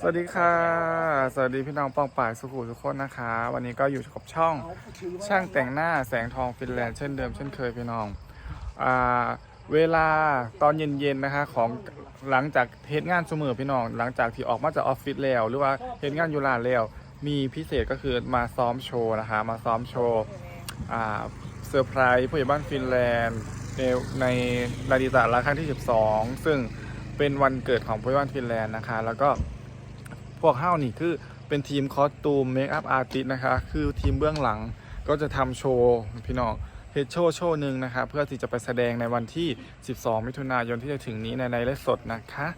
สวัสดีค่ะ สวัสดีพี่น้องปองป่ายสุขุทุกคนนะคะ วันนี้ก็อยู่กับช่องช่างแต่งหน้าแสงทองฟินแลนด์เช่นเดิมเช่นเคยพี่น้องอ่าเวลาตอนเย็นๆนะคะของหลังจากเทศงานเสมอพี่น้อง หลังจากที่ออกมาจากออฟฟิศแล้วหรือว่าเทศงานอยูรานแล้ว มีพิเศษก็คือมาซ้อมโชว์นะคะ มาซ้อมโชว์อ่าเซอร์ไพรส์ผู้ใหญ่บ้านฟินแลนด์ในในนาฬิตาละครั้งที่ 12 ซึ่งเป็นวันเกิดของผู้ใหญ่บ้านฟินแลนด์นะคะ แล้วก็ พวกเฮ้านี่คือเป็นทีมคอสตูมเมคอัพอาร์ติสนะคะ คือทีมเบื้องหลังก็จะทำโชว์พี่น้องเฮดโชว์โชว์หนึ่งนะคะเพื่อที่จะไปแสดงในวันที่ 12 มิถุนายนที่จะถึงนี้ในในไลฟ์สดนะคะ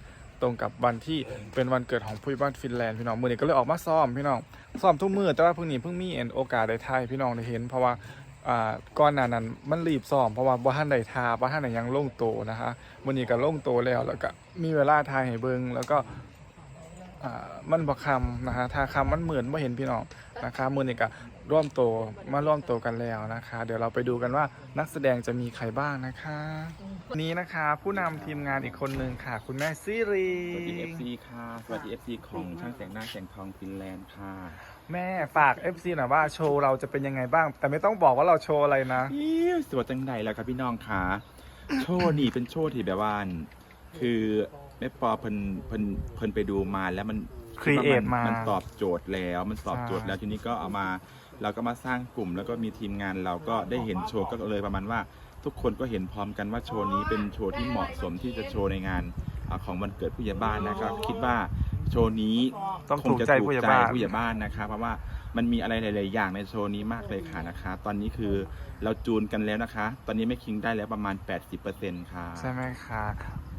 ตรงกับวันที่เป็นวันเกิดของผู้บ้านฟินแลนด์พี่น้องมือนี้ก็เลยออกมาซ้อมพี่น้องซ้อมทุกมือแต่ว่าเพิ่งนี้เพิ่งมีเอ็นโอกาสได้ถ่ายพี่น้องได้เห็น เพราะว่าอ่าก่อนหน้านั้นมันรีบซ้อมเพราะว่าบ่ทันได้ทาบ่ทันได้ยังลงโตนะคะมือนี้ก็ลงโตแล้วแล้วก็มีเวลาถ่ายให้เบิงแล้วก็ อ่ามันบ่คำนะคะถ้าคำมันเหมือนไม่เห็นพี่น้องนะคะมือนี่ก็ร่วมโตวมาร่วมโตวกันแล้วนะคะ เดี๋ยวเราไปดูกันว่านักแสดงจะมีใครบ้างนะคะวันนี้นะคะผู้นำทีมงานอีกคนหนึ่งค่ะ คุณแม่ซิรี สวัสดี FC ค่ะ สวัสดี FC ของช่างแต่งหน้าแสงทองฟินแลนด์ค่ะ แม่ฝาก FC หน่อยว่าโชว์เราจะเป็นยังไงบ้าง แต่ไม่ต้องบอกว่าเราโชว์อะไรนะ อิ๊วสวยจังใดแล้วครับพี่น้องค่ะ โชว์นี่เป็นโชว์ที่แบบว่า คือ แม่ปอเพิ่นเพิ่นเพิ่นไปดูมาแล้วมัน Create มามันตอบโจทย์แล้ว มันตอบโจทย์แล้วทีนี้ก็เอามา เราก็มาสร้างกลุ่ม แล้วก็มีทีมงานเราก็ได้เห็นโชว์ก็เลยประมาณว่า ทุกคนก็เห็นพร้อมกันว่าโชว์นี้เป็นโชว์ที่เหมาะสมที่จะโชว์ในงานอ่าของวันเกิดผู้ใหญ่บ้านนะครับ คิดว่าโชว์นี้ต้องคถูงกจะใจถูกผู้ใหญ่ใจบ้านผู้ใหญ่บ้านนะคะเพราะว่ามันมีอะไรหลาย ๆ อย่างในโชว์นี้มากเลยค่ะนะคะ ตอนนี้คือเราจูนกันแล้วนะคะ ตอนนี้แม่คิงได้แล้วประมาณ 80%ค่ะใช่ไหมคะ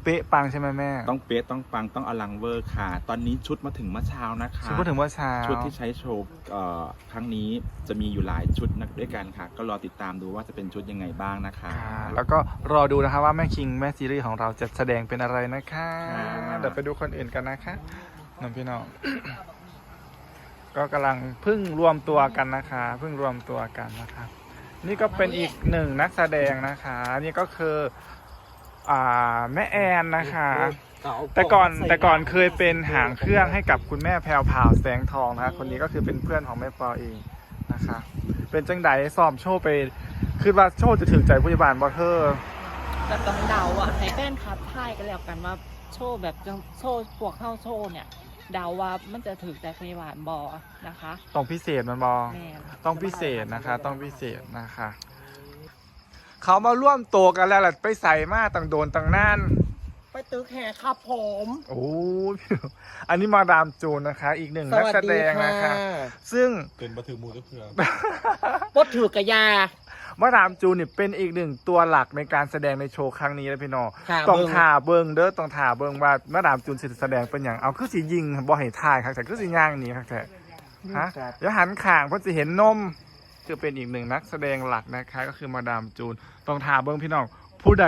เป๊ะปังใช่ไหมแม่ต้องเป๊ะต้องปังต้องอลังเวอร์ค่ะ ตอนนี้ชุดมาถึงเมื่อเช้านะคะชุดพูดถึงว่าเช้าชุดที่ใช้โชว์เอ่อครั้งนี้จะมีอยู่หลายชุดนักด้วยกันค่ะ ก็รอติดตามดูว่าจะเป็นชุดยังไงบ้างนะคะค่ะแล้วก็รอดูนะคะว่าแม่คิงแม่ซีรีส์ของเราจะแสดงเป็นอะไรนะคะค่ะเดี๋ยวไปดูคนอื่นกันนะคะน้องพี่น้องก็กำลังเพิ่งรวมตัวกันนะคะเพิ่งรวมตัวกันนะคะนี่ก็เป็นอีกหนึ่งนักแสดงนะคะ นี่ก็คือ อ่าแม่แอนนะคะ แต่ก่อนแต่ก่อนเคยเป็นหางเครื่องให้กับคุณแม่แพรวพราวแสงทองนะคะคนนี้ก็คือเป็นเพื่อนของแม่ปอเองนะคะ เป็นจังไดซ้อมโชว์ไปคือว่าโชว์จะถึงใจผู้ใหญ่บ้านบอเทอร์แบบต้องเดาอะให้แฟนคลับทายกันแล้วกันว่าโชว์แบบจังโชว์พวกเข้าโชว์เนี่ยเดาว่ามันจะถือใจพยาบาลบอนะคะ ต้องพิเศษมันบอแม่นต้องพิเศษนะคะ ต้องพิเศษนะคะ เขามาร่วมตัวกันแล้วแหละไปใส่มาต่างโดนต่างนั่นไปตึกแห่ครับผม โอ้ยอันนี้มาดามจูนนะคะ อีกหนึ่งนักแสดงนะคะ ซึ่งเป็นบัถือมูทุกเครือบดถือกระยามาดามจูนนี่เป็นอีกหนึ่งตัวหลักในการแสดงในโชว์ครั้งนี้นะพี่น้องค่ะต้องเบิ่งถ่าเบิงเด้อต้องถ่าเบิงว่ามาดามจูนสิแสดงเป็นอย่างเอาคือสิยิงบ่ให้ถ่ายครับแต่คือสิย่างหนี้ครับแต่ฮะเดี๋ยวหันข่างเพราะจะเห็นนม คือเป็นอีกหนึ่งนักแสดงหลักนะคะ ก็คือมาดามจูนต้องถ่าเบิงพี่น้องผู้ใด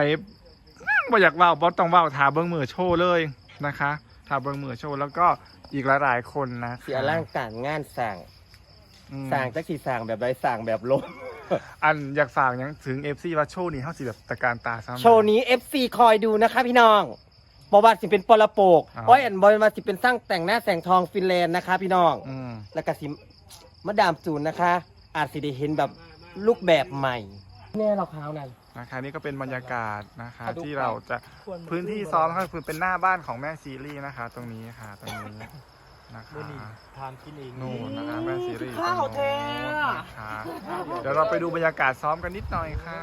บ่อยากเว่าบ่ต้องเว่าถ่าเบิงมือโชว์เลยนะคะถ่าเบิงมือโชว์แล้วก็อีกหลายๆคนนะคะเสียร่างต่างงานสั่งอืม สั่งจักสีสั่งแบบใดสั่งแบบลมอันอยากฝากหยังถึง FC ว่าโชว์นี้เฮาสิแบบตะการตาซ้ำ โชว์นี้ FC คอยดูนะคะพี่น้องบอว่าสิเป็นปลโปกอ๋ออ้อยอันบอยว่าสิเป็นสร้างแต่งหน้าแสงทองฟินแลนด์นะคะ พี่น้อง อืมแล้วก็สิมาดามจูนนะคะ อาจสิได้เห็นแบบรูปแบบใหม่แน่เราขาวนั่น นะคะนี่ก็เป็นบรรยากาศนะคะขอดูที่เราจะพื้นที่ซ้อมก็คือเป็นหน้าบ้านของแม่ซีรีส์นะคะ ตรงนี้ค่ะ ตรงนี้นะคะทานกินเองนู่นนะคะแม่ซีรีส์ข้าวเทนะคะเดี๋ยวเราไปดูบรรยากาศซ้อมกันนิดหน่อยค่ะ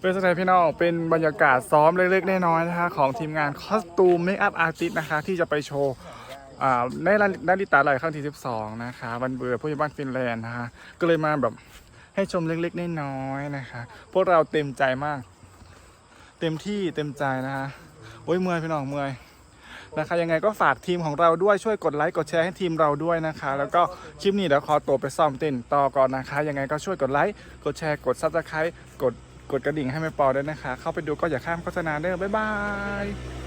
เป็นสถานพี่น้องเป็นบรรยากาศซ้อมเล็กๆน้อยๆนะคะของทีมงานคอสตูมเมคอัพอาร์ติสนะคะ ที่จะไปโชว์ในนาฬิตาไหลครั้งที่ 12 นะคะวันเบื่อผู้ใหญ่บ้านฟินแลนด์นะคะก็เลยมาแบบให้ชมเล็กๆน้อยๆนะคะ พวกเราเต็มใจมาก เต็มที่เต็มใจนะคะโอ้ยเมื่อยพี่น้องเมื่อยนะคะยังไงก็ฝากทีมของเราด้วยช่วยกดไลค์กดแชร์ให้ทีมเราด้วยนะคะ แล้วก็คลิปนี้เดี๋ยวขอตัวไปซ้อมเต้นต่อก่อนนะคะ ยังไงก็ช่วยกดไลค์กดแชร์กดซับสไครต์กด กดกระดิ่งให้แม่ปอด้วยนะคะ เข้าไปดูก็อย่าข้ามโฆษณาเด้อบ๊ายบาย